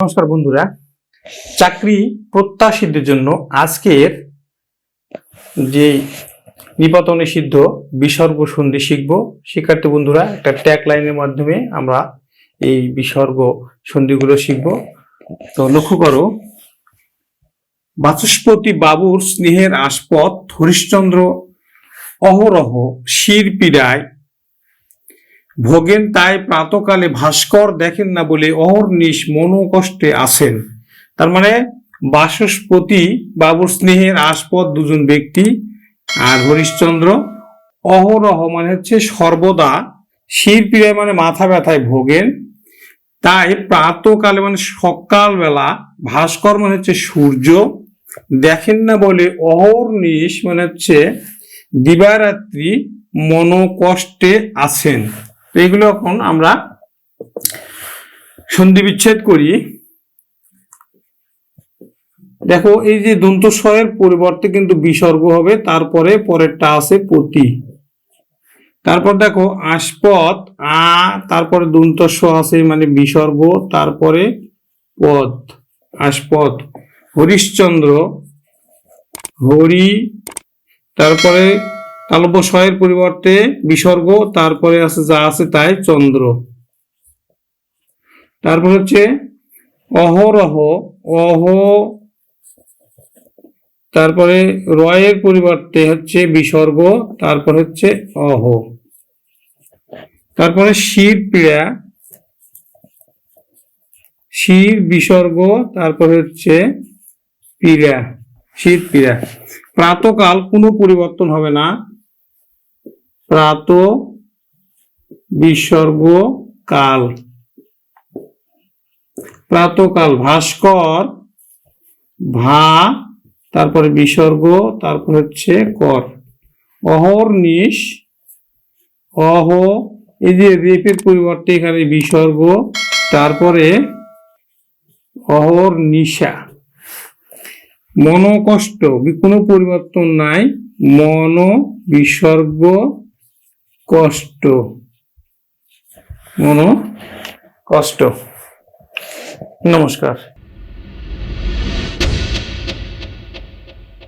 নমস্কার বন্ধুরা। চাকরি প্রত্যাশীদের জন্য আজকের যে নিপাতনে সিদ্ধ বিসর্গ সন্ধি শিখব। শিক্ষার্থী বন্ধুরা, একটা ট্যাগ লাইনের মাধ্যমে আমরা এই বিসর্গ সন্ধিগুলো শিখব। তো লক্ষ্য করো, বাচস্পতি বাবুর স্নেহের আস্পদ হরিশ্চন্দ্র অহরহ শির পীড়ায় ভোগেন তাই প্রাতকালে ভাস্কর দেখেন না বলে অহর্নিশ মনোকষ্টে আসেন তার মানে বাসস্পতি বাবুর স্নেহের আসপদ দুজন ব্যক্তি আর হরিশ্চন্দ্র অহরহ মানে হচ্ছে সর্বদা শির পীড়ায় মানে মাথা ব্যথায় ভোগেন। তাই প্রাতকালে মানে সকালবেলা ভাস্কর মানে হচ্ছে সূর্য, দেখেন না বলে অহর্নিশ মানে হচ্ছে দিবারাত্রি মনোকষ্টে আছেন। এগুলো এখন আমরা সন্ধি বিচ্ছেদ করি। দেখো, এই যে দন্ত পরিবর্তে কিন্তু বিসর্গ হবে, তারপরে পরেরটা আছে প্রতি তারপর দেখো আস্পদ আ, তারপরে দন্ত স্ব আছে মানে বিসর্গ, তারপরে পথ আস্পদ হরিশ্চন্দ্র, হরি, তারপরে স্বয়ের পরিবর্তে বিসর্গ, তারপরে আছে যা আছে তাই চন্দ্র। তারপর হচ্ছে অহরহ, অহ, তারপরে রয়ের পরিবর্তে হচ্ছে বিসর্গ, তারপর হচ্ছে অহ। তারপরে শির পীড়া, শির বিসর্গ, তারপরে হচ্ছে পীড়া শীত পীড়া। প্রাতকাল কোনো পরিবর্তন হবে না। প্রাত বিসর্গ কাল। প্রাতকাল, ভাস্কর, ভা, তারপরে বিসর্গ, তারপর হচ্ছে কর। অহর্নিশ অহ, এই যে রেপের পরিবর্তে এখানে বিসর্গ, তারপরে অহর্নিশা মনোকষ্ট, কোনো পরিবর্তন নাই মন বিসর্গ কষ্ট। মনো কষ্ট। নমস্কার।